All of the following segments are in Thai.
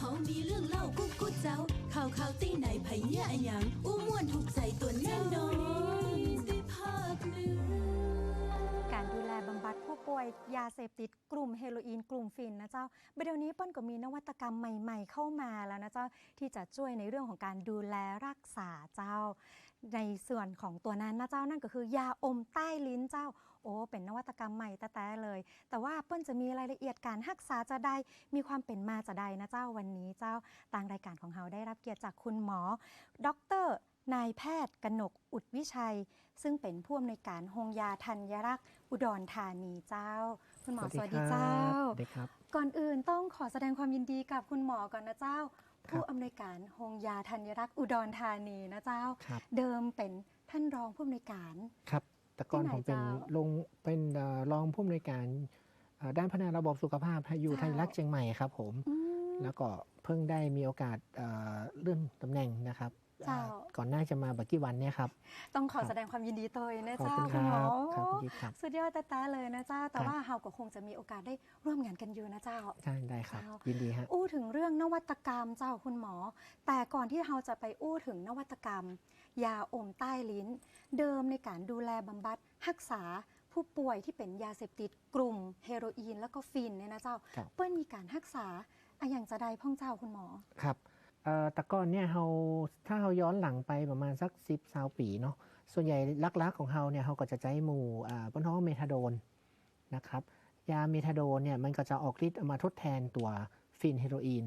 เฮามีเรื่องเล่ากุ๊กกุ๊กเจ้า ข่าวข่าวตีไหนไผเนี่ยอะหยังอู้ม่วนถูกใจตัวแน่นอนได้ภาคเหนือการดูแลบำบัดผู้ป่วยยาเสพติดกลุ่มเฮโรอีนกลุ่มฟินนะเจ้าเดี๋ยวนี้เปิ้นก็มีนวัตกรรมใหม่ ๆ เข้ามาแล้วนะเจ้าที่จะช่วยในเรื่องของการดูแลรักษาเจ้า ในส่วนของตัวนั้นนะเจ้านั่นก็คือยาอมใต้ลิ้นเจ้า โอ้เป็นนวัตกรรมใหม่แต่ๆเลย แต่ว่าเปิ้นจะมีรายละเอียดการรักษาจะได้มีความเป็นมาจะได้นะเจ้าวันนี้เจ้าทางรายการของเราได้รับเกียรติจากคุณหมอ ดรนายแพทย์กนกอุดวิชัย ซึ่งเป็นผู้อำนวยการโรงยาธัญรักษ์อุดรธานีเจ้า คุณหมอสวัสดีเจ้าสวัสดีครับก่อนอื่นต้องขอแสดงความยินดีกับคุณหมอก่อนนะเจ้าครับ ผู้อำนวยการโรงยาธัญรักษ์อุดรธานีนะเจ้า ครับเดิมเป็นท่านรองผู้อำนวยการ ครับแต่ก่อนที่ไหนผมเป็นเจ้าลงเป็นเอ่อรองผู้อำนวยการเอ่อด้านพัฒนาระบบสุขภาพให้อยู่เจ้าไทยรักเชียงใหม่ครับผม อืมแล้วก็เพิ่งได้มีโอกาสเอ่อเลื่อนตำแหน่งนะครับ เจ้าเอ่อก่อนหน้าจะมาบักกี้วันเนี่ยครับ ต้องขอครับแสดงความยินดีตัวเองนะขอบเจ้าคุณคคุณหมรัอบครับคุณยิปครับ สุดยอดแต่ๆเลยนะเจ้า แต่ครับ ว่าเราก็คงจะมีโอกาสได้ร่วมงานกันอยู่นะเจ้าใช่ได้ครับ เจ้า ยินดีฮะ อู้ถึงเรื่องนวัตกรรมเจ้าคุณหมอ แต่ก่อนที่เราจะไปอู้ถึงนวัตกรรม ยาอมใต้ลิ้น เดิมในการดูแลบำบัดรักษาผู้ป่วยที่เป็นยาเสพติดกลุ่มเฮโรอีนแล้วก็ฟินเนี่ยนะเจ้า ครับ เปิ้ลมีการรักษาอะอย่างจะใดพ่องเจ้าคุณหมอ ครับเอ่อแต่ก่อนเนี่ยเราถ้าเราย้อนหลังไปประมาณสักสิบสาปีเนาะส่วนใหญ่ลักๆของเราเนี่ยเราก็จะใช้หมู่อ่าป้นท้องเมทาโดนนะครับยาเมทาโดนเนี่ยมันก็จะออกฤทธิ์เอามาทดแทนตัวฟินเฮโรอีน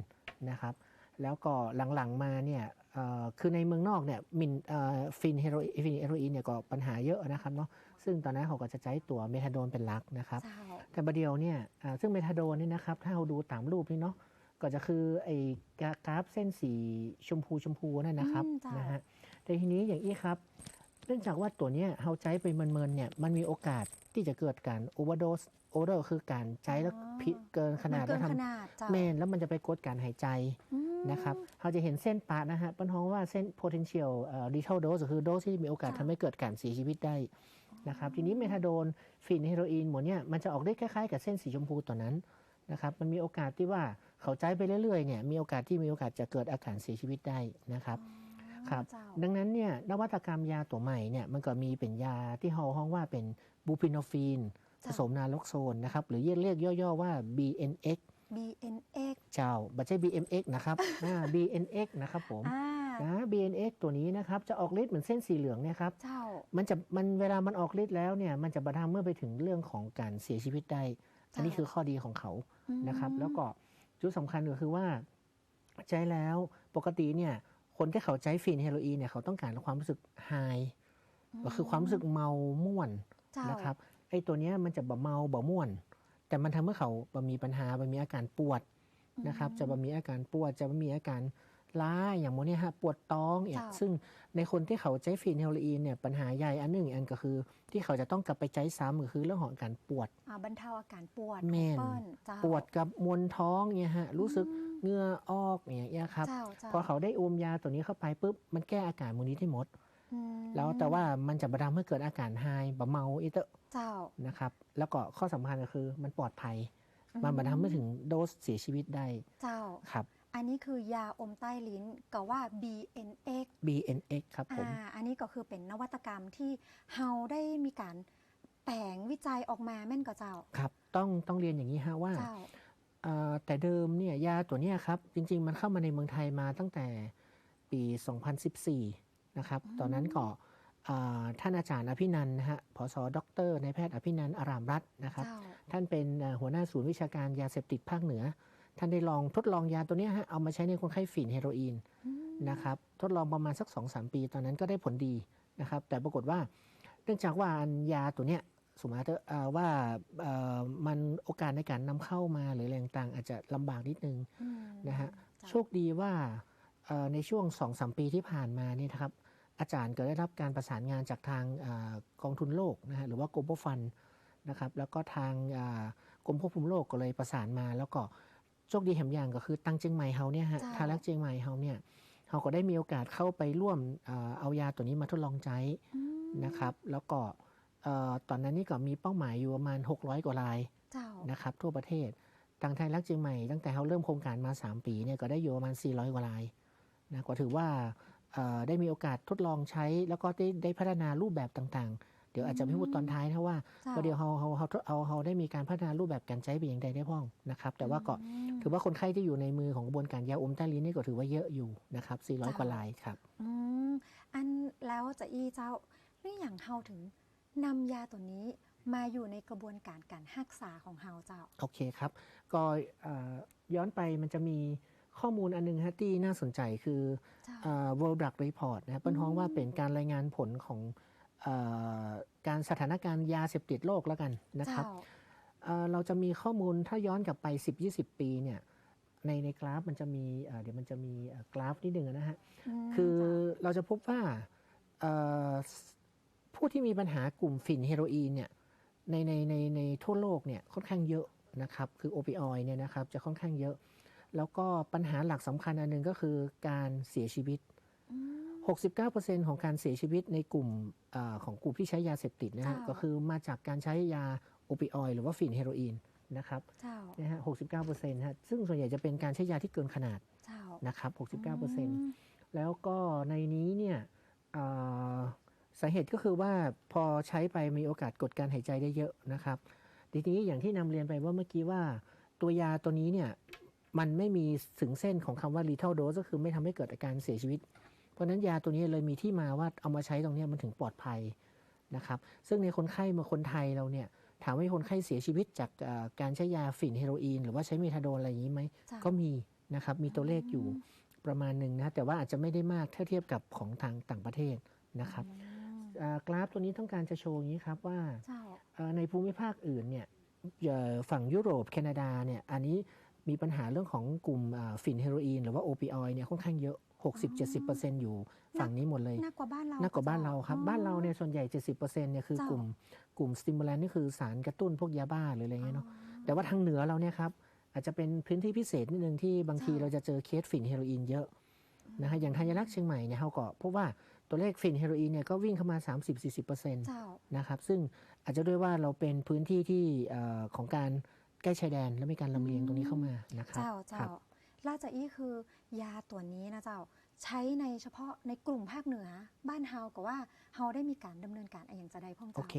นะครับแล้วก็หลังๆมาเนี่ยเอ่อคือในเมืองนอกเนี่ยมินเอ่อฟินเฮโรฟินเฮโรอีนเนี่ยก็ปัญหาเยอะนะครับเนาะซึ่งตอนนั้นเขาก็จะใช้ตัวเมทาโดนเป็นหลักนะครับเจ้าแต่ประเดียวเนี่ยอ่าซึ่งเมทาโดนเนี่ยนะครับถ้าเราดูตามรูปนี่เนาะ ก็จะคือไอ้กรากราฟเส้นสีชมพูชมพูนั่นนะครับอืมจ้ะ นะฮะแต่ทีนี้อย่างนี้ครับ เนื่องจากว่าตัวเนี้ยเราใช้ไปเมินๆเนี่ยมันมีโอกาสที่จะเกิดการโอเวอร์โดสโอเวอร์คือการใช้แล้วผิดเกินขนาดมัเกิแล้วนทขนาดเจ้าำเมนแล้วมันจะไปกดการหายใจ อืม นะครับเราจะเห็นเส้นปะนะฮะปัญหาว่าเส้น potential เอ่อ lethal dose คือโดสที่มีโอกาสค่ะ ทำให้เกิดการเสียชีวิตได้นะครับ ทีนี้เมทาโดนฟินเฮโรอีนหมดเนี่ยมันจะออกได้คล้ายๆ กับเส้นสีชมพูตัวนั้นนะครับ มันมีโอกาสที่ว่า เขาใจไปเรื่อยๆเนี่ยมีโอกาสที่มีโอกาสจะเกิดอาการเสียชีวิตได้นะครับครับเจ้าดังนั้นเนี่ยนวัตกรรมยาตัวใหม่เนี่ยมันก็มีเป็นยาที่เราห้องว่าเป็นบูปินอฟีนผจ้ะสมนาล็อกโซนนะครับหรือเรียกย่อๆว่า BNX BNX เจ้าไม่ใช่ BMX นะครับอ่า BNX นะครับผมอ่านะ BNX ตัวนี้นะครับจะออกฤทธิ์เหมือนเส้นสีเหลืองเนี่ยครับเจ้ามันจะมันเวลามันออกฤทธิ์แล้วเนี่ยมันจะประทำเมื่อไปถึงเรื่องของการเสียชีวิตได้ อันนี้คือข้อดีของเขาอืมนะครับ แล้วก็ จุดสำคัญก็คือว่าใช้แล้วปกติเนี่ยคนที่เขาใช้ฟินเฮโรอีนเนี่ยเขาต้องการความรู้สึกไฮก็คือความรู้สึกเมาม่วนเจ้านะครับไอ้ตัวเนี้ยมันจะบ่เมาบ่ม่วน แต่มันทำให้เขาบ่มีปัญหาบ่มีอาการปวดนะครับ จะบ่มีอาการปวดจะบ่มีอาการ ล้าอย่างโมเนี่ยฮะปวดท้องอย่างเจ้าซึ่งในคนที่เขาใช้ฟีนเฮโรอีนเนี่ยปัญหาใหญ่อันหนึ่งอันก็คือ ที่เขาจะต้องกลับไปใช้ซ้ำก็คือเรื่องของอาการปวดอ่าบรรเทาอาการปวดแม่นของเปิ้ลเจ้าปวดกับมวนท้องเนี่ยฮะรู้สึกเหงื่อออกอย่างเงี้ยครับเจ้าเจ้าพอเขาได้อมยาตัวนี้เข้าไปปุ๊บมันแก้อาการมูนี้ได้หมดอืมแล้วแต่ว่ามันจะบดำให้เกิดอาการไฮบะเมาอีเตอะเจ้านะครับแล้วก็ข้อสำคัญก็คือมันปลอดภัยอืมมันมาทำให้ถึงโดสเสียชีวิตได้ เจ้า ครับ อันนี้คือยาอมใต้ลิ้นก็ว่า BNX BNX ครับผมอ่าอันนี้ก็คือเป็นนวัตกรรมที่เฮาได้มีการแต่งวิจัยออกมาแม่นก็เจ้า ครับต้องต้องเรียนอย่างนี้ฮะว่าเจ้าเอ่อแต่เดิมเนี่ยยาตัวเนี้ยครับ จริง ๆ มันเข้ามาในเมืองไทยมาตั้งแต่ปี 2014 นะครับตอนนั้นก็อ่าท่านอาจารย์อภินันท์นะฮะผสด็อกเตอร์ในายแพทย์อภินันท์อารามรัตน์นะครับเจ้าท่านเป็นเอ่อหัวหน้าศูนย์วิชาการยาเสพติดภาคเหนือ ท่านได้ลองทดลองยาตัวเนี้ยฮะเอามาใช้ในคนไข้ฝิ่นเฮโรอีนนะครับทดลองประมาณสัก2อสปี ตอนนั้นก็ได้ผลดีนะครับแต่ปรากฏว่าเนื่องจากว่าอันยาตัวเนี้ยสมมติว่าเอ่อมันโอกาสในการนำเข้ามาหรืออะไรต่างๆอาจจะลำบากนิดนึงอืมนะฮะจ้ะโชคดีว่าเอ่อในช่วง2อสปีที่ผ่านมานี่นะครับอาจารย์ก็ได้รับการประสานงานจากทางเออกองทุนโลกนะฮะหรือว่า global fund นะครับแล้วก็ทางอ่ากรมควบคุมโรคก็เลยประสานมา แล้วก็ โชคดีแหมอย่างก็คือตังเจียงใหม่เฮาเนี่ยฮะจ้ะทางรักเจียงใหม่เฮาเนี่ยเขาก็ได้มีโอกาสเข้าไปร่วมเอ่อเอายาตัวนี้มาทดลองใช้อืมนะครับ แล้วก็เอ่อตอนนั้นนี่ก็มีเป้าหมายอยู่ประมาณ 600 กว่ารายเจ้านะครับทั่วประเทศทางไทยรักเชียงใหม่ตั้งแต่เขาเริ่มโครงการมา 3 ปีเนี่ยก็ได้อยู่ประมาณ 400 กว่ารายนะก็ถือว่าเอ่อได้มีโอกาสทดลองใช้แล้วก็ได้ได้พัฒนารูปแบบต่างๆ เดี๋ยวอาจจะไม่พูดตอนท้ายนะว่าเจ้าก็เดี๋ยวเราเราเราเราเราได้มีการพัฒนารูปแบบการใช้เป็นอย่างใดได้พ้องนะครับ แต่ว่าก็อืมถือว่าคนไข้ที่อยู่ในมือของกระบวนการยาอมใต้ลิ้นนี่ก็ถือว่าเยอะอยู่นะครับ400 กว่ารายครับอืมอันแล้วจะอีเจ้านี่อย่างเฮาถึงนำยาตัวนี้มาอยู่ในกระบวนการการรักษาของเฮาเจ้า โอเคครับ ก็เอ่อย้อนไปมันจะมีข้อมูลอันหนึงฮะที่น่าสนใจคือเจ้าเอ่อ World Drug Report นะครับเป็นห้องว่าเป็นการรายงานผลของเอ่อ การสถานการณ์ยาเสพติดโลกแล้วกันนะครับเจ้าเอ่อเราจะมีข้อมูลถ้าย้อนกลับไป 10-20 ปีเนี่ยในในกราฟมันจะมีเอ่อเดี๋ยวมันจะมีเอ่อกราฟนิดหนึ่งนะฮะมคือเจ้าเราจะพบว่าเอ่อผู้ที่มีปัญหากลุ่มฝิ่นเฮโรอีนเนี่ยในในในในทั่วโลกเนี่ยค่อนข้างเยอะนะครับคือโอปิออยเนี่ยนะครับจะค่อนข้างเยอะ แล้วก็ปัญหาหลักสำคัญอันหนึ่งก็คือการเสียชีวิตอืม 69%ของการเสียชีวิตในกลุ่มเออของกลุ่มที่ใช้ยาเสพติดนะฮะเจ้าก็คือมาจากการใช้ยาโอปิออยหรือว่าฝิ่นเฮโรอีนนะครับเจ้านะฮะ69%ฮะซึ่งส่วนใหญ่จะเป็นการใช้ยาที่เกินขนาดเจ้านะครับอื69%มแล้วก็ในนี้เนี่ยเอ่อสาเหตุก็คือว่าพอใช้ไปมีโอกาสกดการหายใจได้เยอะนะครับ ทีนี้อย่างที่นำเรียนไปว่าเมื่อกี้ว่าตัวยาตัวนี้เนี่ยมันไม่มีถึงเส้นของคำว่า lethal dose ก็คือไม่ทำให้เกิดอาการเสียชีวิตเพ ราะฉะนั้นยาตัวนี้เลยมีที่มาว่าเอามาใช้ตรงเนี้ยมันถึงปลอดภัยนะครับ ซึ่งในคนไข้มาคนไทยเราเนี่ยถามว่ามีคนไข้เสียชีวิตจากเอ่อการใช้ยาฝิ่นเฮโรอีน หรือว่าใช้เมทาโดนอะไรอย่างนี้ไหมเจ้าก็มีนะครับมีตัวเลขอยู่อืมประมาณหนึ่งนะแต่ว่าอาจจะไม่ได้มากถ้าเทียบกับของทางต่างประเทศนะครับอืมอ่ากราฟตัวนี้ต้องการจะโชว์อย่างนี้ครับว่าเจ้าเอ่อในภูมิภาคอื่นเนี่ยเอ่อฝั่งยุโรปแคนาดาเนี่ยอันนี้มีปัญหาเรื่องของกลุ่มอ่าฝิ่นเฮโรอีน หรือว่าโอปิออยเนี่ยค่อนข้างเยอะ 60-70%อยู่ฝั่งนี้หมดเลยน่ากว่าบ้านเราน่ากว่าบ้านเราครับอ๋อบ้านเราเนี่ยส่วนใหญ่ 70%เนี่ยคือเจ้ากลุ่มกลุ่มสติมูลันนี่คือสารกระตุ้นพวกยาบ้าหรืออะไรเงี้ยเนาะอ๋อแต่ว่าทางเหนือเราเนี่ยครับอาจจะเป็นพื้นที่พิเศษนิดนึงที่บางทีเจ้าเราจะเจอเคสฝิ่นเฮโรอีนเยอะนะฮะอย่างธัญลักษณ์เชียงใหม่เนี่ยเขาก็พบว่าตัวเลขฝิ่นเฮโรอีนเนี่ยก็วิ่งเข้ามา 30-40%เจ้านะครับซึ่งอาจจะด้วยว่าเราเป็นพื้นที่ที่เอ่อของการใกล้ชายแดนและมีการลำเลียงตรงนี้เข้ามานะครับเจ้าครัเจ้าบ ลาจะอี้คือยาตัวนี้นะเจ้าใช้ในเฉพาะในกลุ่มภาคเหนือ บ้านเฮาก็ว่าเฮาได้มีการดำเนินการอะไรอย่างจะได้พ่องโอเจ้าเค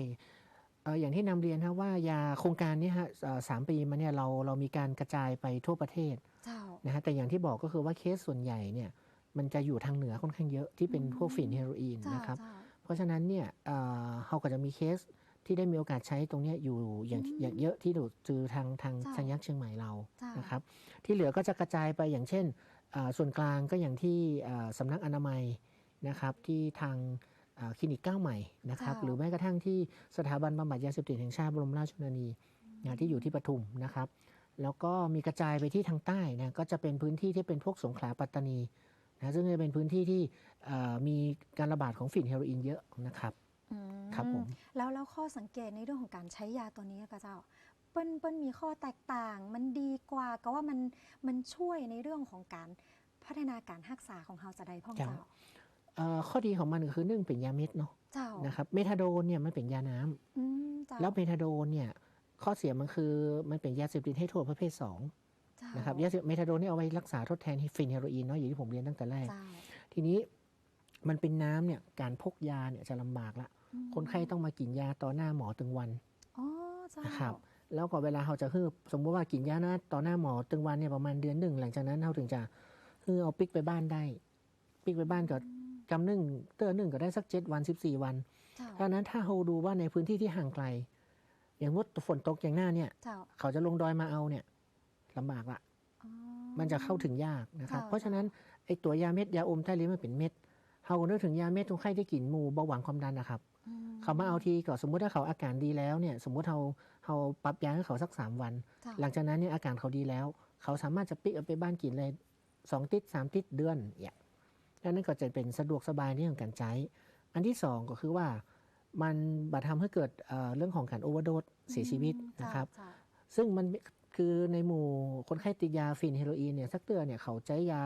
เอ่ออย่างที่นำเรียนนะว่ายาโครงการเนี้ฮะเอ่อสามปีมาเนี่ยเราเรามีการกระจายไปทั่วประเทศเจ้านะฮะแต่อย่างที่บอกก็คือว่าเคสส่วนใหญ่เนี่ยมันจะอยู่ทางเหนือค่อนข้างเยอะที่เป็นพวกฝิ่นเฮโรอีนเจ้านะครับเจ้าเพราะฉะนั้นเนี่ยเอ่อเราก็จะมีเคส ที่ได้มีโอกาสใช้ตรงเนี้ยอยู่อย่างอืมอย่างเยอะที่ดูจือทางทางเจ้าทางยักษ์เชียงใหม่เราเจ้านนะครับ ที่เหลือก็จะกระจายไปอย่างเช่นเอ่อส่วนกลางก็อย่างที่เอ่อสำนักอนามัยนะครับที่ทางเอ่อคลินิกก้าวใหม่นะครับเจ้าหรือแม้กระทั่งที่สถาบันบำบัดยาเสพติดแห่งชาติบรมราชชนนีนะที่อยู่ที่ปทุมนะครับ แล้วก็มีกระจายไปที่ทางใต้นะก็จะเป็นพื้นที่ที่เป็นพวกสงขลาปัตตานีนะซึ่งจะเป็นพื้นที่ที่เอ่อมีการระบาดของฝิ่นเฮโรอีนเยอะนะครับอืม ครับผมแล้วแล้วข้อสังเกตในเรื่องของการใช้ยาตัวนี้ก็เจ้าเปิ้นเปิ้นมีข้อแตกต่าง มันดีกว่าก็ว่ามันมันช่วยในเรื่องของการพัฒนาการรักษาของเฮาจะได้พ่องเจ้าเจ้าเอ่อข้อดีของมันก็คือหนึ่งเป็นยาเม็ดเนาะเจ้านะครับเมทาโดนเนี่ยมันเป็นยาน้ำอืมเจ้าแล้วเมทาโดนเนี่ยข้อเสียมันคือมันเป็นยาเสพติดให้โทษประเภท2เจ้านะครับยาเสพเมทาโดนนี่เอาไว้รักษาทดแทนฟินเฮโรอีนเนาะอย่างที่ผมเรียนตั้งแต่แรกเจ้าทีนี้มันเป็นน้ำเนี่ยการพกยาเนี่ยจะลำบากละอืม คนไข้ต้องมากินยาต่อหน้าหมอตึงวันอ๋อเจ้านะครับแล้วก็เวลาเขาจะฮือสมมติว่ากินยานะต่อหน้าหมอตึงวันเนี่ยประมาณเดือนหนึ่งหลังจากนั้นเขาถึงจะฮือเอาปิกไปบ้านได้ ปิกไปบ้านก็กำหนึ่งเตื้อหนึ่งก็ได้สักเจ็ดวันสิบสี่วันเจ้าดังนั้นถ้าเราดูว่าในพื้นที่ที่ห่างไกล อย่างว่าฝนตกอย่างหน้าเนี่ยเจ้าเขาจะลงดอยมาเอาเนี่ยลำบากละอ๋อมันจะเข้าถึงยากนะครับค่ะเพราะฉะนั้นไอ้ตัวยาเม็ดยาอมใต้ลิ้นมันเป็นเม็ดเขาก็นึกถึงยาเม็ดคนไข้ที่กินหมูเบาหวานความดันนะครับอื เขามาเอาทีก็สมมุติถ้าเขาอาการดีแล้วเนี่ย สมมุติเราเราปรับยาให้เขาสักสามวันเจ้าหลังจากนั้นเนี่ยอาการเขาดีแล้ว เขาสามารถจะปิกเอาไปบ้านกินเลยสองติดสามติดเดือนเนี่ยดังนั้นก็จะเป็นสะดวกสบายในเรื่องของการใช้ อันที่สองก็คือว่ามันบัทำให้เกิดเอ่อเรื่องของการโอเวอร์โดสเสียชีวิตอืมนะครับเจ้าซึ่งมันคือในหมู่คนไข้ติดยาฟินเฮโรอีนเนี่ยสักเตือนเนี่ยเขาใช้ยา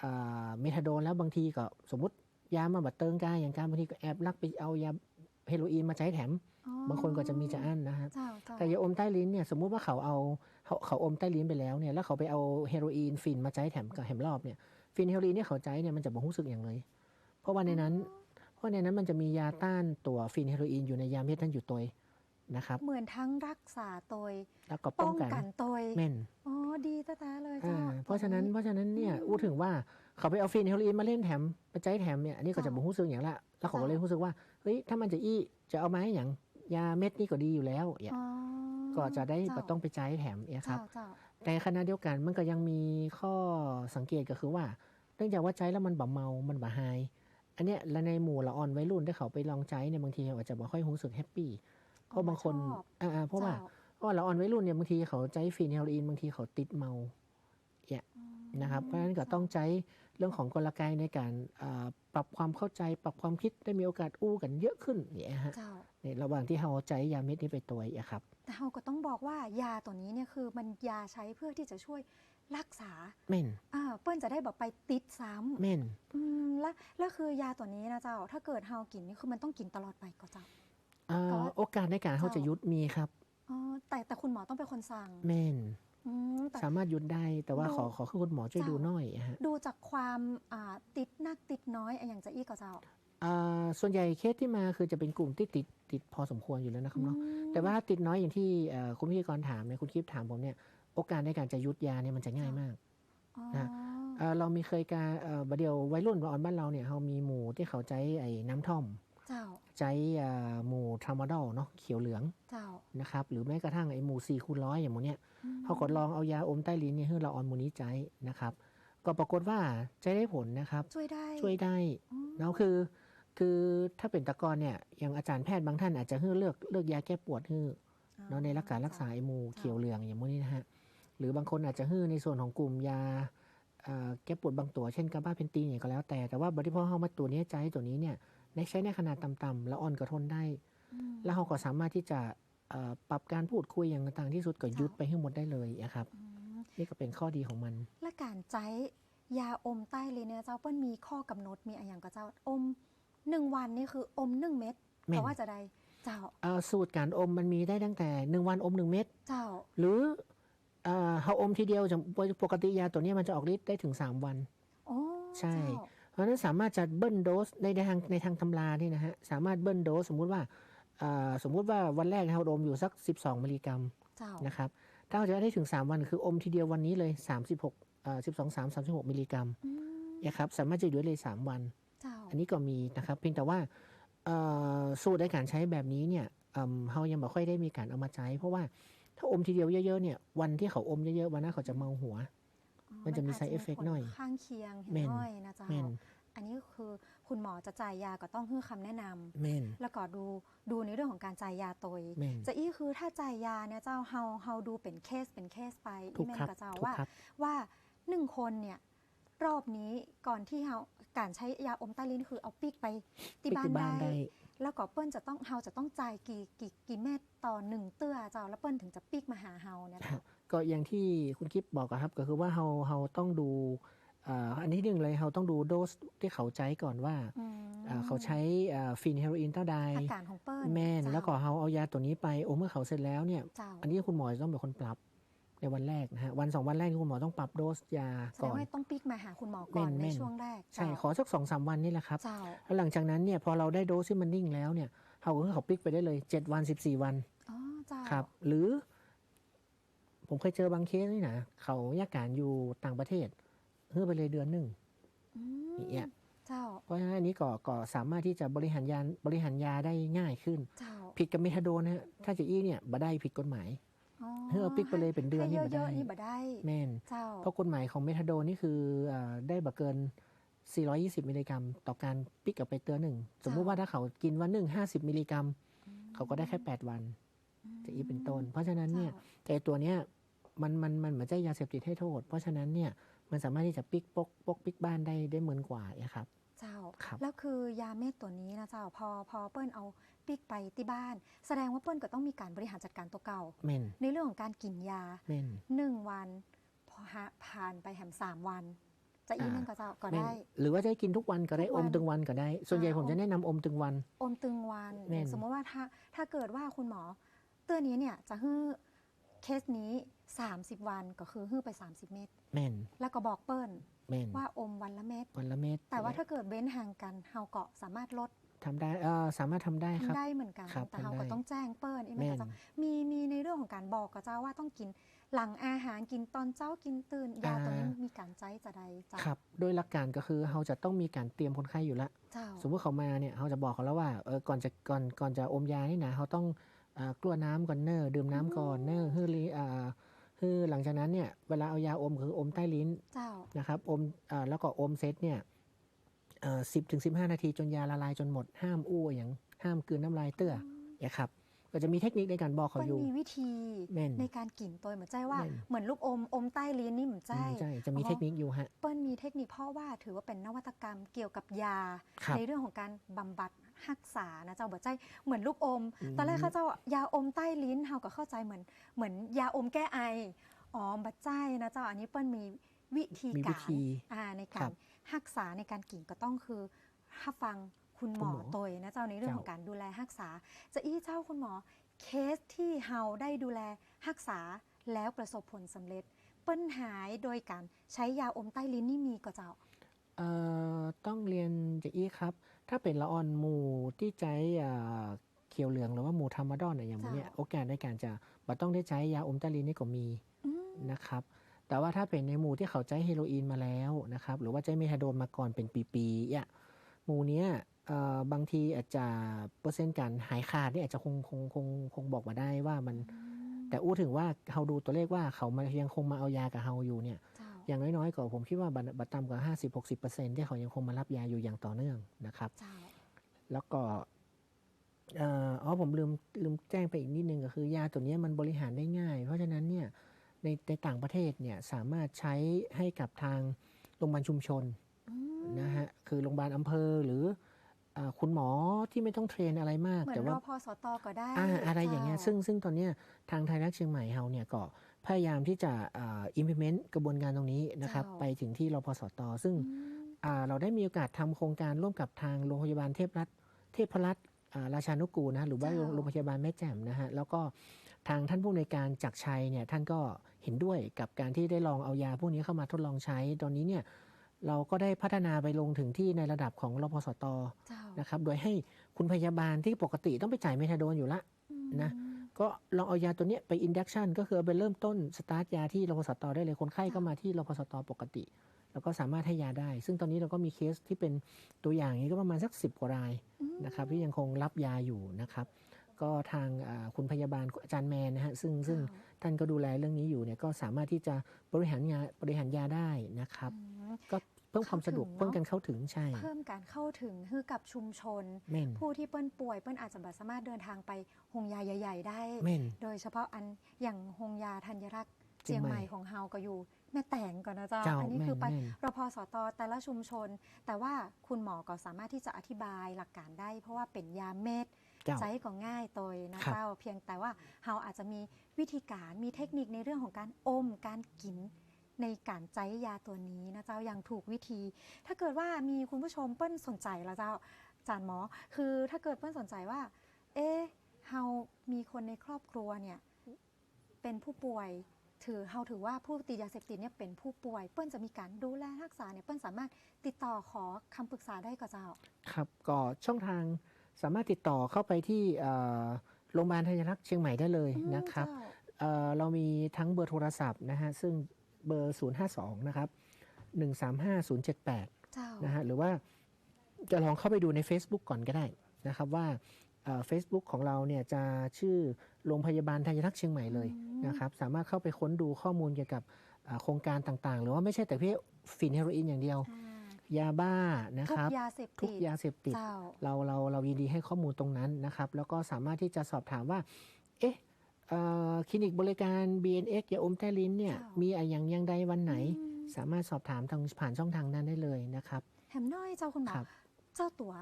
อ่าเมทาโดนแล้วบางทีก็สมมติ ยามาบัดเติงกายอย่างการบางทีก็แอบลักไปเอายาเฮโรอีนมาใช้แถมออ๋อบางคนก็จะมีจะอั้นนะครับเจ้าเจ้าแต่ยาอมใต้ลิ้นเนี่ยสมมุติว่าเขาเอาเขาเขาอมใต้ลิ้นไปแล้วเนี่ยแล้วเขาไปเอาเฮโรอีนฟินมาใจแถมกับแถมรอบเนี่ยฟินเฮโรอีนเนี่ยเขาใจเนี่ยมันจะบ่รู้สึกอย่างเลย เพราะว่าในนั้น เพราะในนั้นมันจะมียาต้านตัวฟินเฮโรอีนอยู่ในยาเม็ดนั้นอยู่ตัว นะครับ เหมือนทั้งรักษาตัว แล้วก็ป้ป้อองงกันกันตัวแม่นอ๋อดีแท้ๆเลยอ่าเจ้า เพราะฉะนั้นตเพงราะฉะนั้นเนี่ยอืมพูดถึงว่าเขาไปเอาฟินเฮโรอีนมาเล่นแถมมาใจแถมเนี่ยอันนี้ก็จะจ้ะบ่รู้สึกอย่างละแล้วเขาก็จ้ะเลยรู้สึกว่าเฮ้ยถ้ามันจะอี้จะเอามาให้อย่างยาเม็ดนี่ก็ดีอยู่แล้วเนี่ยอ๋อก็จะได้เจ้าบ่ต้องไปใจแถมเนี่ยครับเจ้าเจ้าแต่ขณะเดียวกันมันก็ยังมีข้อสังเกตก็คือว่า เนื่องจากว่าใจแล้วมันบ่เมา มันบ่หายอันเนี้ยและในหมู่ละอ่อนวัยรุ่นที่เขาไปลองใจเนี่ยบางทีเขาอาจจะบ่ค่อยรู้สึกแฮปปี้เพ ราะบางคนชอบอ่าๆเพราะว่าจ้เพราะว่าละอ่อนวัยรุ่นเนี่ยบางทีเขาใจฟีนเฮโรอีนบางทีเขาติดเมาเนี่ยนะครับเพราะฉะนั้นก็ต้องใจเรื่องของกลไกในการอ่าปรับความเข้าใจปรับความคิดได้มีโอกาสอู้กันเยอะขึ้นเนี่ยฮะเจ้า ในระหว่างที่เขาใจยาเม็ดนี้ไปตัวอะครับแต่เราก็ต้องบอกว่ายาตัวนี้เนี่ยคือมันยาใช้เพื่อที่จะช่วยรักษาเม่นอ่าเปิ้ลจะได้แบบไปติดซ้ำเม่นอืมแล้วแล้วคือยาตัวนี้นะเจ้า ถ้าเกิดเฮากินนี่คือมันต้องกินตลอดไปก็เจ้า อ่าก็ว่าโอกาสในการเขาจะเจ้ายุดมีครับอ๋อแต่แต่คุณหมอต้องเป็นคนสั่งเม่นอืมแต่ สามารถหยุดได้แต่ว่าดู ขอขอคือคุณหมอช่วยเจ้าดูหน่อยอะฮะดูจากความอ่าติดนักติดน้อยอะอย่างจะอี้ก็เจ้าอ่าส่วนใหญ่เคสที่มาคือจะเป็นกลุ่มที่ติดติดพอสมควรอยู่แล้วนะครับเนาะ อืมแต่ว่าติดน้อยอย่างที่เอ่อคุณพิธีกรถามเนี่ยคุณคิปถามผมเนี่ยโอกาสในการจะยุดยาเนี่ยมันจะง่ายมากอ๋อนะเอ่อเรามีเคยการเอ่อบัดเดียววัยรุ่นอ่อนบ้านเราเนี่ยเขามีหมู่ที่เขาใจไอ้น้ำท่อม เจ้าใจอ่าหมู่ทรามาดอลเนาะเขียวเหลืองเจ้านะครับหรือแม้กระทั่งไอ้หมู่สี่คูณร้อยอย่างหมู่เนี้ยอืมเขาก็ลองเอายาอมใต้ลิ้นเนี่ยให้เราออนหมูนี้ใจนะครับ ก็ปรากฏว่าใจได้ผลนะครับ ช่วยได้ช่วยได้อืมแล้วคือ คือถ้าเป็นตะกอนเนี่ยอย่างอาจารย์แพทย์บางท่านอาจจะให้เลือกเลือกยาแก้ปวดให้เนาะในรักษารักษาไอ้หมูเขียวเหลืองอย่างพวกนี้นะฮะหรือบางคนอาจจะให้ในส่วนของกลุ่มยาเอ่อแก้ปวดบางตัวเช่นกาบาเพนตีนอย่างก็แล้วแต่แต่ว่าบริพอเข้ามาตัวนี้ใจตัวนี้เนี่ย ในใช้ในขนาดต่ำๆแล้วอ่อนกระทนได้อืมแล้วเราก็สามารถที่จะเอ่อปรับการพูดคุยอย่างต่างๆที่สุดก็ยุดไปให้หมดได้เลยนะครับอืมนี่ก็เป็นข้อดีของมัน และการใจยาอมใต้ลิ้นเนี่ยเจ้าเปิ้ลมีข้อกำหนดมีอะไรอย่างก็เจ้าอมหนึ่งวันนี่คืออมหนึ่งเม็ดแม่นแต่ว่าจะได้เจ้าเอ่อสูตรการอมมันมีได้ตั้งแต่หนึ่งวันอมหนึ่งเม็ดเจ้า หรือเอ่อเราอมทีเดียวจะปกติยาตัวนี้มันจะออกฤทธิ์ได้ถึง3วันโอ้ใช่ เจ้าเพราะฉะนั้นสามารถจะเบิ้ลโดสในในทางในทางตำรานี่นะฮะสามารถเบิ้ลโดสสมมุติว่าเอ่อสมมุติว่าวันแรกเราอมอยู่สัก 12 มิลลิกรัมเจ้านะครับถ้าเราจะได้ถึง 3 วันคืออมทีเดียววันนี้เลย 36เอ่อ12 3 36 มิลลิกรัมอืมนะครับสามารถจะอยู่ได้เลย 3 วันเจ้าอันนี้ก็มีนะครับเพียงแต่ว่าเอ่อสูตรในการใช้แบบนี้เนี่ยเอิ่มเรายังไม่ค่อยได้มีการเอามาใช้ เพราะว่าถ้าอมทีเดียวเยอะๆเนี่ยวันที่เขาอมเยอะๆวันนั้นเขาจะเมาหัวอ๋อ มันจะมีอา side effect หน่อยผลข้างเคียงเห็นแม่นน้อยนะเจ้า แม่น อันนี้คือคุณหมอจะจ่ายยาก็ต้องให้คำแนะนำเม่น แล้วก็ดูดูในเรื่องของการจ่ายยาตัวแม่น จะอี้คือถ้าจ่ายยาเนี่ยเจ้าเฮาเฮาดูเป็นเคสเป็นเคสไปถูกแม่นครับกับเจ้าถูกว่า ครับ ว่าหนึ่งคนเนี่ยรอบนี้ก่อนที่เฮาการใช้ยาอมใต้ลิ้นคือเอาปิกไปที่ปิดบ้านที่บ้านได้ได้ แล้วก็เปิ้ลจะต้องเฮาจะต้องจ่ายกี่กี่กี่เม็ดต่อหนึ่งเตื้อเจ้าแล้วเปิ้ลถึงจะปิกมาหาเฮาเนี่ยครับ ก็อย่างที่คุณกิฟบอกอะครับ ก็คือว่าเราเราต้องดูเอ่ออันที่หนึ่งเลยเราต้องดูโดสที่เขาใช้ก่อนว่าอืมเอ่อเขาใช้ฟินเฮโรอีนเท่าใดอาการของเปิ้ลแม่นเจ้าแล้วก็เราเอายาตัวนี้ไปโอ้เมื่อเขาเสร็จแล้วเนี่ยเจ้าอันนี้คุณหมอจะต้องเป็นคนปรับในวันแรกนะฮะวันสองวันแรกนี่คุณหมอต้องปรับโดสยาแสดก่งอนว่าต้องปิกมาหาคุณหมอก่อนแม่นในแม่นช่วงแรกใช่เจ้าขอสักสองสามวันนี่แหละครับเจ้าแล้วหลังจากนั้นเนี่ยพอเราได้โดสที่มันนิ่งแล้วเนี่ยเขาก็เขาปิกไปได้เลย7วัน14วันอ๋อเจ้าครับหรือ ผมเคยเจอบางเคสนี่นะเขาแยกการอยู่ต่างประเทศเพื่อไปเลยเดือนหนึ่งอืมอย่างเงี้ยเจ้า เพราะฉะนั้นอันนี้ก็ก็สามารถที่จะบริหารยาบริหารยาได้ง่ายขึ้น เจ้าผิดกับเมทาโดนนะฮะถ้าจะอี้เนี่ยบ่ได้ผิดกฎหมายอ๋อเฮ้ยเอาปิกไปเลยเป็นเดือนนี่ให้บ่เยได้อะๆนี่บ่ได้ แม่น เจ้า เพราะกฎหมายของเมทาโดนนี่คืออาได้บ่เกิน 420 มิลลิกรัม ต่อการปิกกับไปเตือนหนึ่ง สมมุติว่าถ้าเขากินวันหนึ่ง50 มิลลิกรัม เขาก็ได้แค่ 8 วันจะอีเป็นต้น เพราะฉะนั้นเนี่ยแต่ตัวเนี้ย มันมันมันเหมือนจะยาเสพติดให้โทษ เพราะฉะนั้นเนี่ยมันสามารถที่จะปิกปกปกปิกบ้านได้ได้เหมือนกว่าอะครับเจ้าครับแล้วคือยาเม็ดตัวนี้นะเจ้าพอพอเปิ้ลเอาปิกไปที่บ้าน แสดงว่าเปิ้ลก็ต้องมีการบริหารจัดการตัวเก่าเม่นในเรื่องของการกินยาเม่นหนึ่งวันพอฮะผ่านไปแหมสามวัน จะอีอ่านึงก็เจ้าก็แม่นได้ หรือว่าจะให้กินทุกวันก็ได้ทุกอวันมตึงวันก็ได้ ส่วนใหญ่อ่าผมอมจะแนะนำอมตึงวัน อมตึงวันแม่นสมมติว่าถ้าถ้าเกิดว่าคุณหมอเตือนนี้เนี่ยจะฮื้อเคสนี้ 30 วันก็คือฮื้อไป 30 เม็ดแม่นแล้วก็บอกเปิ้ลแม่นว่าอมวันละเม็ดวันละเม็ดแต่ว่าถ้าเกิดเว้นห่างกันเฮาก็สามารถลดทำได้เออสามารถทำได้ครับทำได้เหมือนกันครับแต่เฮาทำได้ก็ต้องแจ้งเปิ้ลอีกไหมแม่คะนเจ้ามีมีในเรื่องของการบอกกับเจ้าว่าต้องกินหลังอาหารกินตอนเช้ากินตื่นยาตัวนี้มีการใจจะใดเจ้าครับโดยหลักการก็คือเราจะต้องมีการเตรียมคนไข้อยู่แล้วเจ้าสมมติเขามาเนี่ยเราจะบอกเขาแล้วว่าเออก่อนจะก่อนก่อนจะอมยานี่นะเขาต้องอ่ากลัวน้ำก่อนเนอร์ดื่มน้ำก่อนเนอร์ฮือลีอ่า ฮือหลังจากนั้นเนี่ยเวลาเอายาอมคืออมใต้ลิ้นเจ้า นะครับอมอ่าแล้วก็อมเซตเนี่ยสิบถึงสิบห้านาทีจนยาละลายจนหมดห้ามอู้อย่างห้ามกลืนน้ำลายเตื้อนะครับ ก็จะมีเทคนิคในการบอกเขามันอยู่มีวิธีแม่นในการกินตัวเหมือนใจว่าแม่นเหมือนลูกอมอมใต้ลิ้นนี่เหมือนใจอืมใช่จะมีอ๋อเทคนิคอยู่ฮะเปิ้ลมีเทคนิคเพราะว่าถือว่าเป็นนวัตกรรมเกี่ยวกับยาครับในเรื่องของการบำบัดรักษานะเจ้าบอกใจเหมือนลูกอมอืมตอนแรกเข้าเจ้ายาอมใต้ลิ้นเฮาก็เข้าใจเหมือนเหมือนยาอมแก้ไออ๋อบัดใจนะเจ้าอันนี้เปิ้ลมีวิธีมีวิการธีอ่าในครัการบรักษาในการกินก็ต้องคือถ้าฟัง คุณหมอคุณหมอตัวนะเจ้าในเรื่องเจ้าของการดูแลรักษา จะอี้เจ้าคุณหมอเคสที่เฮาได้ดูแลรักษาแล้วประสบผลสำเร็จ เปิ้ลหายโดยการใช้ยาอมใต้ลิ้นนี่มีก็เจ้า เอ่อต้องเรียนจากอี้ครับ ถ้าเป็นละออนหมูที่ใช้อ่าเขียวเหลืองหรือว่าหมูธรรมดอนเนี่ยอย่างพวกเนี้ยเจ้าโอกาสในการจะบ่ต้องได้ใช้ยาอมใตาลินนี่ก็มีอืมนะครับ แต่ว่าถ้าเป็นในหมู่ที่เขาใช้เฮโรอีนมาแล้วนะครับ หรือว่าใช้เมทาโดนมาก่อนเป็นปีๆอะหมู่เนี้ยเอ่อ บางทีอาจจะเปอร์เซ็นต์การหายขาดนี่อาจจะคงคงคงคงบอกมาได้ว่ามัน แต่อู้ถึงว่าเขาดูตัวเลขว่าเขามายังคงมาเอายากับเฮาอยู่เนี่ยเจ้าอย่างน้อยๆก็ผมคิดว่าบัตบัตต่ำกว่า50-60%ที่เขายังคงมารับยาอยู่อย่างต่อเนื่องนะครับเจ้าแล้วก็เอ่ออ๋อผมลืมลืมแจ้งไปอีกนิดนึงก็คือยาตัวเนี้ยมันบริหารได้ง่าย เพราะฉะนั้นเนี่ยในในต่างประเทศเนี่ยสามารถใช้ให้กับทางโรงพยาบาลชุมชนอืมนะฮะคือโรงพยาบาลอำเภอหรืออ่า คุณหมอที่ไม่ต้องเทรนอะไรมากเหมือนแต่รว่าอพอสตก็ได้อ่าอะไรอย่างเงี้ยจ้ซึ่งซึ่งตอนเนี้ยทางไทยรัฐเชียงใหม่เฮาเนี่ยก็พยายามที่จะอ่า implement กระบวนการตรงนี้นะครับเจ้าไปถึงที่รพสต ซึ่งอืมอ่าเราได้มีโอกาสทำโครงการร่วมกับทางโรงพยาบาลเทพรัฐเทพรัฐอ่าราชานุกูลนะหรือว่าเจ้าโรงพยาบาลแม่แจ่มนะฮะแล้วก็ทางท่านผู้ในวยการจักรชัยเนี่ยท่านก็เห็นด้วยกับการที่ได้ลองเอายาพวกนี้เข้ามาทดลองใช้ตอนนี้เนี่ย เราก็ได้พัฒนาไปลงถึงที่ในระดับของรพสตเจ้านะครับ โดยให้คุณพยาบาลที่ปกติต้องไปจ่ายเมทาโดนอยู่ละอืมนะก็ลองเอายาตัวเนี้ยไปอินดักชันก็คือเอาไปเริ่มต้นสตาร์ทยาที่รพสตได้เลยคนไข้ก็มาที่รพสตปกติ แล้วก็สามารถให้ยาได้ ซึ่งตอนนี้เราก็มีเคสที่เป็นตัวอย่างนี้ก็ประมาณสักสิบกว่ารายอืมนะครับที่ยังคงรับยาอยู่นะครับ ก็ทางอ่าคุณพยาบาลอาจารย์แมนนะฮะซึ่งซึ่งเจ้าท่านก็ดูแลเรื่องนี้อยู่เนี่ยก็สามารถที่จะบริหารงานบริหารยาได้นะครับอืม ก็เพิ่มความสะดวกเข้าถึงเนอะเพิ่มการเข้าถึงใช่ เพิ่มการเข้าถึงให้กับชุมชนเม่นผู้ที่เปิ้ลป่วยเปิ้ลอาจจะแบบสามารถเดินทางไปโรงยาใหญ่ ๆ ได้เม่น โดยเฉพาะอันอย่างโรงยาธัญรักษ์เชีเจียยงงใหใหม่ม่ของเฮาก็อยู่แม่แต่งก่อนนะเจ้า เจ้าอันนี้แม่นคือไปแม่น รพสตแต่ละชุมชน แต่ว่าคุณหมอก็สามารถที่จะอธิบายหลักการได้ เพราะว่าเป็นยาเม็ด เจ้าใช้ก็ง่ายตัวนะครับเจ้าเพียงแต่ว่าเฮาอาจจะมีวิธีการมีเทคนิคในเรื่องของการอมการกิน ในการใจยาตัวนี้นะเจ้าอย่างถูกวิธี ถ้าเกิดว่ามีคุณผู้ชมเปิ้ลสนใจแล้วเจ้าจานหมอ คือถ้าเกิดเปิ้ลสนใจว่า เอ๊ะเฮามีคนในครอบครัวเนี่ยเป็นผู้ป่วยถือเฮาถือว่าผู้ติดยาเสพติดเนี่ยเป็นผู้ป่วย เปิ้ลจะมีการดูแลรักษาเนี่ยเปิ้ลสามารถติดต่อขอคำปรึกษาได้กับเจ้า ครับก็ช่องทางสามารถติดต่อเข้าไปที่เอ่อโรงพยาบาลธัญรักษ์เชียงใหม่ได้เลยอืมนะครับเจ้าเอ่อเรามีทั้งเบอร์โทรศัพท์นะฮะซึ่ง เบอร์ 052 นะครับ 135เจ้า078 นะฮะหรือว่าจะลองเข้าไปดูใน Facebook ก่อนก็ได้นะครับว่าเฟซบุ๊กของเราเนี่ยจะชื่อโรงพยาบาลธัญรักษ์เชียงใหม่เลยอืมนะครับสามารถเข้าไปค้นดูข้อมูลเกี่ยวกับเอ่อโครงการต่างๆ หรือว่าไม่ใช่แต่เพียงฟินเฮโรอีนอย่างเดียวอ่ายาบ้านะทุคกรับยาเสพทุติกดยาเสพติดเจ้าเราเราเรายินดีให้ข้อมูลตรงนั้นนะครับ แล้วก็สามารถที่จะสอบถามว่า เอ๊ะเอ่อ คลินิกบริการ BNX ยาอมใต้ลิ้นเนี่ยเจ้ามีมีอะไรอย่างยังใดวันไหนอืมสามารถสอบถามทางผ่านช่องทางนั้นได้เลยนะครับแหมน้อยเจ้าคุณหมอครับเจ้าตัว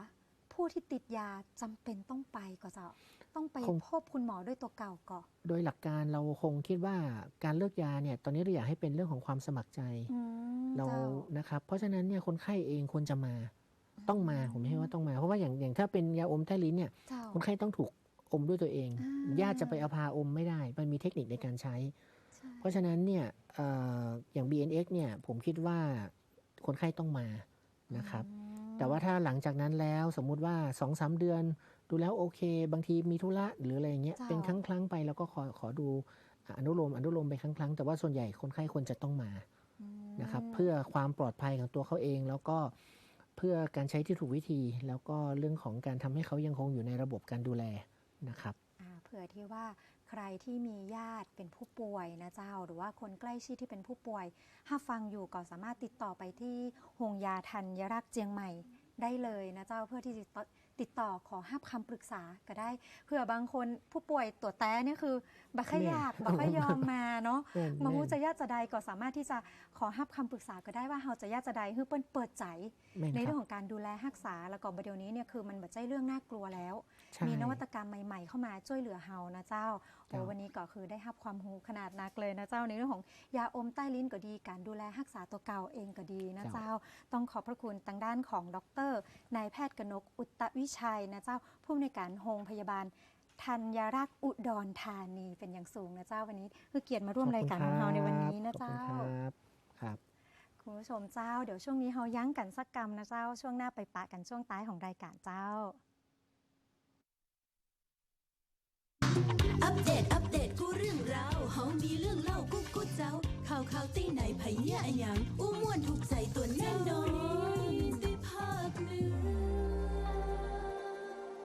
ผู้ที่ติดยาจำเป็นต้องไปก็เจ้าต้องไปคงพบคุณหมอด้วยตัวเก่าก่อนโดยหลักการเราคงคิดว่าการเลิกยาเนี่ยตอนนี้เราอยากให้เป็นเรื่องของความสมัครใจอืมเราเจ้านะครับ เพราะฉะนั้นเนี่ยคนไข้เองควรจะมาต้องมาผมไม่ให้ว่าต้องมา เพราะว่าอย่างอย่างถ้าเป็นยาอมใต้ลิ้นเนี่ยเจ้าคนไข้ต้องถูก อมด้วยตัวเองอ่าญาติจะไปเอาพาอมไม่ได้ มันมีเทคนิคในการใช้ใช่เพราะฉะนั้นเนี่ยเอ่ออย่าง BNX เนี่ยผมคิดว่าคนไข้ต้องมานะครับอืมแต่ว่าถ้าหลังจากนั้นแล้วสมมุติว่า2อสเดือน ดูแล้วโอเค บางทีมีธุระหรืออะไรอย่างเงี้ยเจ้าเป็นครั้งครั้งๆไปแล้วก็ขอขอดูอะอนุโลมอนุโลมไปครั้งครั้งๆแต่ว่าส่วนใหญ่คนไข้ควรจะต้องมาอืมนะครับเพื่อความปลอดภัยของตัวเขาเองแล้วก็เพื่อการใช้ที่ถูกวิธี แล้วก็เรื่องของการทำให้เขายังคงอยู่ในระบบการดูแล นะครับเผื่อที่ว่าใครที่มีญาติเป็นผู้ป่วยนะเจ้า หรือว่าคนใกล้ชิดที่เป็นผู้ป่วย ถ้าฟังอยู่ก็สามารถติดต่อไปที่หงยาทัญรักเจียงใหม่ได้เลยนะเจ้าเพื่อที่จะ ติดต่อขอห้าคำปรึกษาก็ได้เผื่อบางคนผู้ป่วยตัวแต้เนี่ยคือบักขยากแม่บักขยอมมาเนาะแม่นมาหูแม่นจะญาติจะใดก็สามารถที่จะขอห้าคำปรึกษาก็ได้ว่าเฮาจะญาติจะใดคือเปิ้นเปิดใจแม่นในคเรื่รัอบงของการดูแลรักษาแล้วก็ประเดี๋ยวนี้เนี่ยคือมันแบบใจเรื่องน่ากลัวแล้วใช่มีนวัตกรรมใหม่ ๆ เข้ามาช่วยเหลือเฮานะเจ้าโอ้เจ้าวันนี้ก็คือได้รับความรู้ขนาดนักเลยนะเจ้าในเรื่องของยาอมใต้ลิ้นก็ดี การดูแลรักษาตัวเก่าเองก็ดีนะเจ้า ต้องขอบพระคุณทางด้านของดรนายแพทย์กนกอุตตวิชัยนะเจ้าผู้อำนวยการโรงพยาบาลธัญรักษ์อุดรธานีเป็นอย่างสูงนะเจ้าวันนี้คือเกียรติมาร่วมรายการของเราในวันนี้นะขอบเจ้าคุณครับครับคุณผู้ชมเจ้า เดี๋ยวช่วงนี้เฮายั้งกันสักกรรมนะเจ้า ช่วงหน้าไปปะกันช่วงท้ายของรายการเจ้า อัปเดต อัปเดต กูเรื่องราวเฮามีเรื่องเล่ากูกูเจ้า ข่าวข่าวตีไหนไผเหี้ยอะหยังอู้ม่วนถูกใจตัวแน่นอน